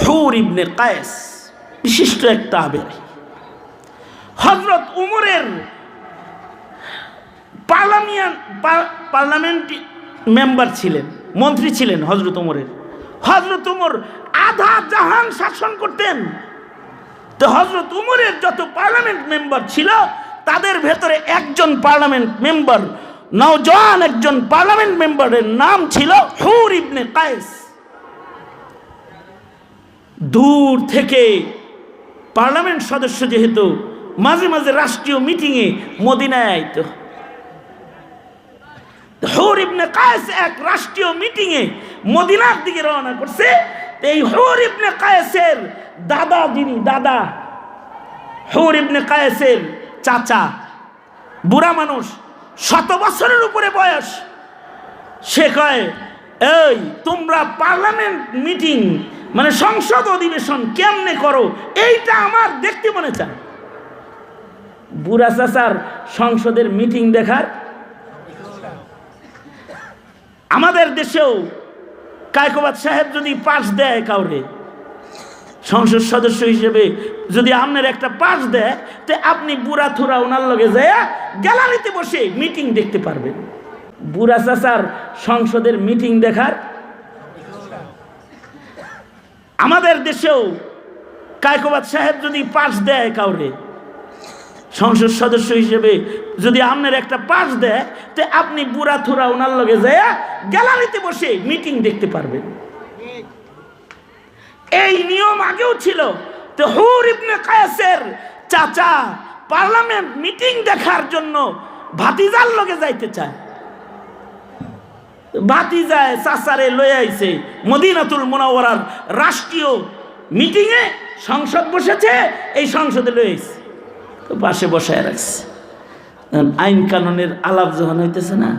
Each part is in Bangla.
হুর ইবনে কায়েস, বিশিষ্ট একটা আবের হজরত উমরের পার্লামিয়ান পার্লামেন্ট মেম্বার ছিলেন, মন্ত্রী ছিলেন হজরত উমরের। হজরত উমর আধা জাহান শাসন করতেন। তো হজরত উমরের যত পার্লামেন্ট মেম্বার ছিল, তাদের ভেতরে একজন পার্লামেন্ট মেম্বার নওজওয়ান একজন পার্লামেন্ট মেম্বারের নাম ছিল হুর ইবনে কায়েস। দূর থেকে পার্লামেন্ট সদস্য যেহেতু মাঝে মাঝে রাষ্ট্রীয় মিটিংয়ে মদিনায় আইতো। হুর ইবনে কায়েস এক রাষ্ট্রীয় মিটিংয়ে মদিনার দিকে রওনা করছে। এই হুর ইবনে কায়েসের দাদা যিনি, দাদা, হুর ইবনে কায়েসের চাচা, বুড়া মানুষ, শত বছরের উপরে বয়স, সে কয়, এই, তোমরা পার্লামেন্ট মিটিং মানে সংসদ অধিবেশন কেমনে করো, এইটা আমার দেখতে মনে চায়। বুড়া চাচার সংসদের মিটিং দেখার। আমাদের দেশেও কায়কোবাদ সাহেব যদি পাস দেয় কাউরে, সংসদ সদস্য হিসেবে যদি আপনার একটা পাস দেয়, তো আপনি বুড়া থুরা ওনার লগে যায় গ্যালারিতে বসে মিটিং দেখতে পারবেন। বুড়া চাচার সংসদের মিটিং দেখার আমাদের দেশেও কায়কোবাদ সাহেব যদি পাস দেয় কাউরে, সংসদ সদস্য হিসেবে যদি আপনার একটা পাস দেয়, তো আপনি বুড়া থুরা ওনার লগে যায় গ্যালারিতে বসে মিটিং দেখতে পারবেন। এই নিয়ম আগেও ছিল, তো হুর ইবনে কায়েসের চাচা পার্লামেন্ট মিটিং দেখার জন্য ভাতিজার লগে যাইতে চায়। ভাতিজায় চাচারে লয়ে আইছে। মদিনাতুল মোনাওয়ারার রাষ্ট্রীয় মিটিংয়ে সংসদ বসেছে, এই সংসদে লয়ে আইছে। তো পাশে বসায় রাখছে। আইন কানুনের আলাপ যখন হইতেছে না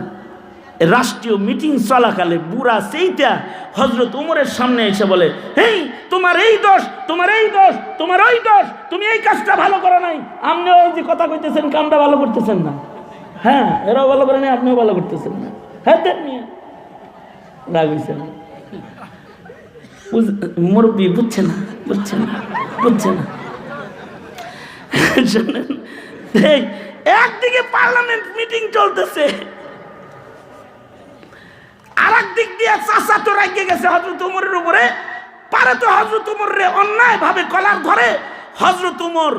রাষ্ট্রীয় মিটিং চলাকালে বুড়া সেইটা হজরত উমরের সামনে এসে বলে, হেই, তোমার এই দোষ, তোমার এই দোষ, তোমার ওই দোষ, তুমি এই কাজটা ভালো করো নাই। আপনিও ওই যে কথা কইতেছেন, কামটা ভালো করতেছেন না। হ্যাঁ এরাও ভালো করে নাই, আপনিও ভালো করতেছেন না। হ্যাঁ রাগ হইছে না বুঝছে না বুঝছে না বুঝছে না। শোনেন, একদিকে পার্লামেন্ট মিটিং চলতেছে আর দিক দিয়ে চাষা তো রাগিয়ে গেছে হজরত উমরের উপরে। পারে তো হজরত উমর রে অন্যায় ভাবে কলার ধরে হজরত উমর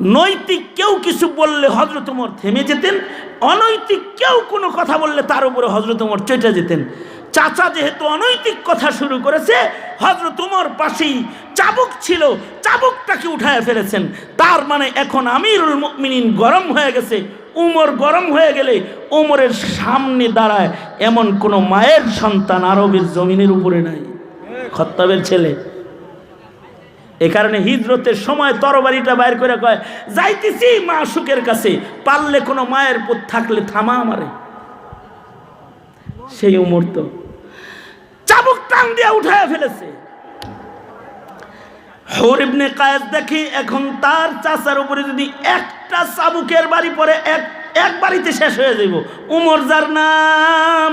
নৈতিক কেউ কিছু বললে হজরত উমর থেমে যেতেন, অনৈতিক কেউ কোনো কথা বললে তার উপরে হজরত উমর চটে যেতেন। চাচা যেহেতু অনৈতিক কথা শুরু করেছে হজরত উমর পাশেই চাবুক ছিল, চাবুকটাকে উঠায় ফেলেছেন। তার মানে এখন আমিরুল মুমিনিন গরম হয়ে গেছে। উমর গরম হয়ে গেলে উমরের সামনে দাঁড়ায় এমন কোনো মায়ের সন্তান আরবের জমিনের উপরে নাই। খত্তাবের ছেলে। এ কারণে হিজরতের সময় তরবারিটা বাইর করে কয়, যাইতেছি মা সুখের কাছে, পারলে কোনো মায়ের পুত থাকলে থামা আমারে। সেই উমর তো চাবুক টান দিয়ে উঠায় ফেলেছে। হরিবনে কায়েদ দেখি এখন তার চাচার উপরে যদি একটা চাবুকের বাড়ি পরে এক এক বাড়িতে শেষ হয়ে যাইব। উমর যার নাম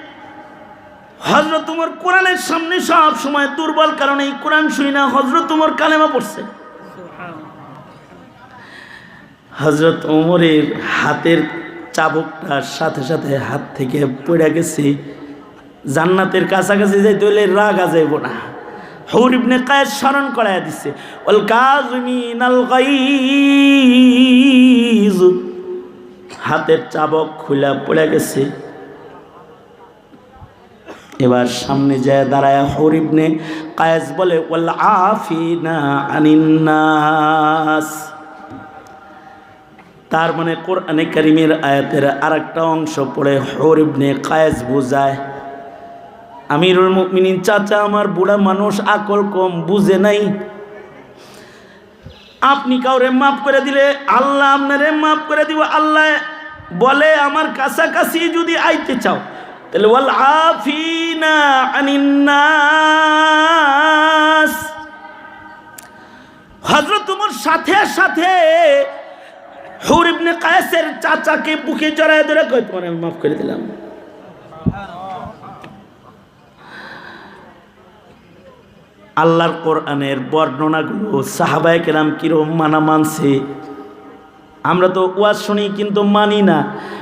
হজরত উমর কোরআনের সামনে সব সময় দুর্বল, কারণে এই কোরআন শুই না হজরত উমর কালেমা পড়ছে। হজরত উমরের হাতের চাবুকটার সাথে সাথে হাত থেকে পড়ে গেছে। জান্নাতের কাছাকাছি যাইতে হলে রাগা যাইব না। হৌর ইবনে কায়েদ স্মরণ করাইয়া দিচ্ছে ওল কাজমিন আল হাতের চাবক খুলা পড়ে গেছে। এবার সামনে যায় দাঁড়ায় হরিবনে কায়েস বলে, ওয়াল আফিনা আনিন্নাস তার মানে কোরআনে কারিমের আয়াতের আর একটা অংশ পড়ে হরিবনে কায়েস বোঝায়, আমিরুল মুমিনিন চাচা, আমার বুড়া মানুষ আকল কম, বুঝে নাই। আপনি কাউরে মাফ করে দিলে, আল্লাহ আপনারে মাফ করে দিব। আল্লাহ বলে, আমার কাছাকাছি যদি আইতে চাও তাহলে ওয়াল আফিনা আনিন্নাস হজরত তোমার সাথে সাথে হুর ইবনে কায়েসের চাচাকে বুকে জড়ায় ধরে কই তোমার আমি মাফ করে দিলাম। আল্লাহর কোরআনের বর্ণনাগুলো সাহাবায় কেরাম কিরম মানা মানছে আমরা তো ওয়াজ শুনি কিন্তু মানি না।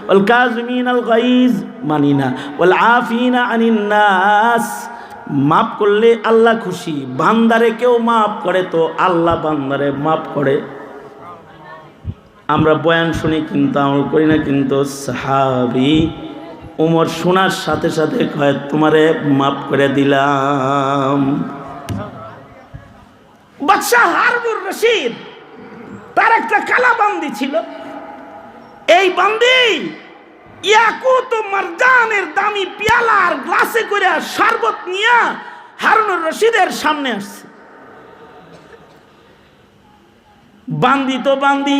ওল কাজমিন আল গাইজ মানি না। ওল আফিনা আনিন নাস। মাফ করলে আল্লাহ খুশি। বান্দারে কেউ মাফ করে তো আল্লাহ বান্দারে মাফ করে। আমরা বয়ান শুনি কিন্তু আমল করি না কিন্তু সাহাবি উমর শোনার সাথে সাথে কয়, তোমারে মাফ করে দিলাম। বাদশাহ হারুর রশিদ তার একটা কালা বান্দি ছিল। এই বান্দি ইয়াকুত ও মারজানের দামি পেয়ালা আর গ্লাসে করে শরবত নিয়ে হারুনুর রশিদের সামনে আসছে। বান্দি তো বান্দি,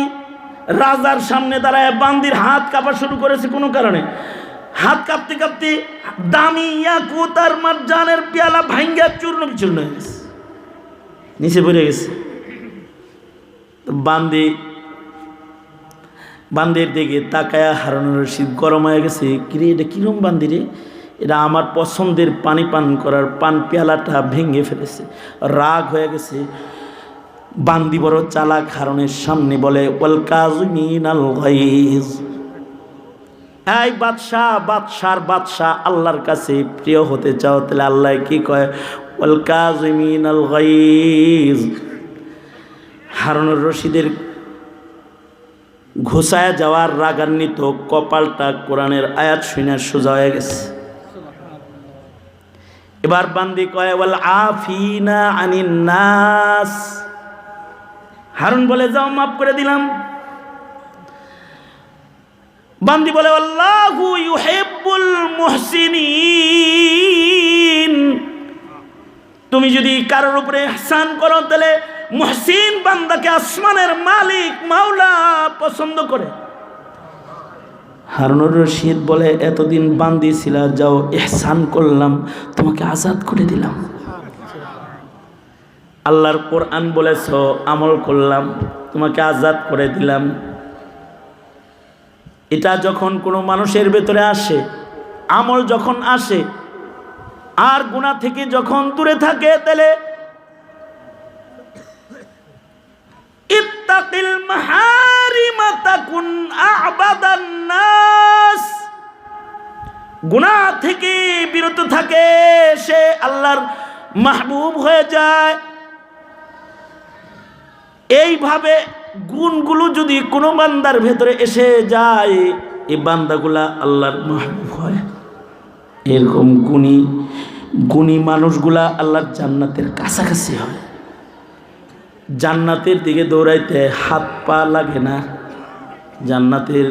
রাজার সামনে দাঁড়ায় বান্দির হাত কাঁপা শুরু করেছে কোনো কারণে। হাত কাঁপতে কাঁপতে দামি ইয়াকুত আর মারজানের পেয়ালা ভাঙ্গা চূর্ণ বিচূর্ণ হয়ে গেছে। নিচে পড়ে গেছে। বান্দি, বান্দির দিকে তাকায়া হারানোর রশিদ গরম হয়ে গেছে। কিরে এটা কিরম বান্দি রে? এটা আমার পছন্দের পানি পান করার পান পেয়ালাটা ভেঙে ফেলেছে। রাগ হয়ে গেছে। বান্দি বড় চালাক হারনের সামনে বলে, ওয়াল কাজমিন আল গাইজ এই বাদশাহ বাদশার বাদশাহ, আল্লাহর কাছে প্রিয় হতে চাও? তাহলে আল্লাহ কি কয়? ওয়াল কাজমিন আল গাইজ হারুনুর রশিদের ঘুষায় যাওয়ার রাগান্বিত কপালটা কোরআনের আয়াত শুনে সোজা হয়ে গেছে। এবার বান্দি কয়, ওয়াল আফিনা আনিন নাস। হারুন বলে, যাও, মাফ করে দিলাম। বান্দি বলে, আল্লাহু ইউহিব্বুল মুহসিনিন। তুমি যদি কারোর উপরে ইহসান করো, তাহলে মুহসিন বান্দাকে আসমানের মালিক, মাওলা পছন্দ করে। হারুনুর রশিদ বলে, এতদিন বান্দি ছিল, যাও এহসান করলাম, তোমাকে আজাদ করে দিলাম। আল্লাহর কোরআন বলেছ, আমল করলাম, তোমাকে আজাদ করে দিলাম। এটা যখন কোনো মানুষের ভেতরে আসে, আমল যখন আসে, আর গুণা থেকে যখন দূরে থাকে, তাহলে ইত্তাকিল মাহারিমা তাকুন আবাদান গুণা থেকে বিরত থাকে, সে আল্লাহর মাহবুব হয়ে যায়। এইভাবে গুণগুলো যদি কোনো বান্দার ভেতরে এসে যায় এই বান্দাগুলা আল্লাহর মাহবুব হয়। এরকম গুণী গুণী মানুষগুলা আল্লাহর জান্নাতের কাছাকাছি হয়। জান্নাতের দিকে দৌড়াইতে হাত পা লাগে না। জান্নাতের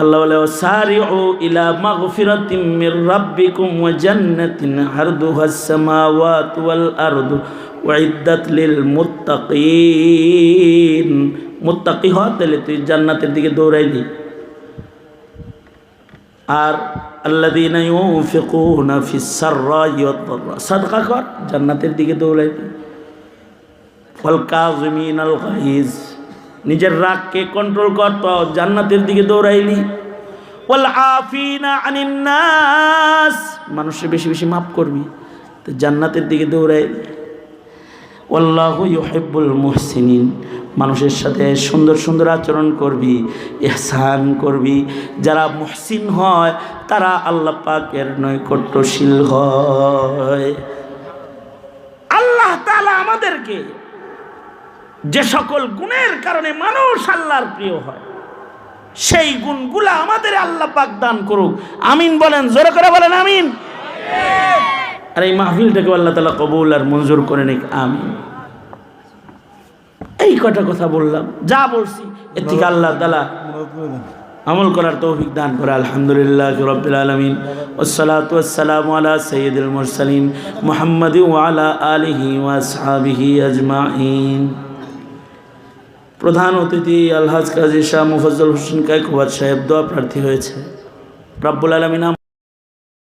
আল্লাহ বলে সারি ও ইলা মাগফিরাতিম মির রাব্বিকুম ওয়া জান্নাতিন আরদুহাস সামাওয়াতু ওয়াল আরদু ওয়াইদ্দাত লিল মুত্তাকিন। মুত্তাকি হওয়া তাহলে তুই জান্নাতের দিকে দৌড়াইলি। আর আল্লাযীনা ইউনফিকুনা ফিস সাররাই ওয়াদ সাদকা কর, জান্নাতের দিকে দৌড়াইলি নিজের রাগকে কন্ট্রোল কর তো জান্নাতের দিকে দৌড়াইলি। ওয়াল আফিনা নাস মানুষের বেশি বেশি মাফ করবি, তো জান্নাতের দিকে দৌড়াইলি। আল্লাহু মুহসিনিন, মানুষের সাথে সুন্দর সুন্দর আচরণ করবি এহসান করবি। যারা মুহসিন হয়, তারা আল্লাহ পাকের নৈকট্যশীল হয়। আল্লাহ তাআলা আমাদেরকে যে সকল গুণের কারণে মানুষ আল্লাহর প্রিয় হয়, সেই গুণগুলা আমাদের আল্লাহ পাক দান করুক। আমিন বলেন, জোরে করে বলেন, আমিন। আর এই মাহফিলটাকে আল্লাহ তালা কবুল আর মঞ্জুর করে নিক, আমিন। এই কটা কথা বললাম, যা বলছি, এর থেকে আল্লাহ তালা আমল করার তৌফিক দান করে, আলহামদুলিল্লাহ রবিল আলমিন। ওসালাত আলা সৈয়দুল মুরসালিন মোহাম্মদ ওয়ালা আলিহি ওয়াসহাবিহি আজমাইন। প্রধান অতিথি আলহাজ কাজী শাহ মুফজল হোসেন কায়কুবাদ সাহেব দোয়া প্রার্থী হয়েছে। রাব্বুল আলমিন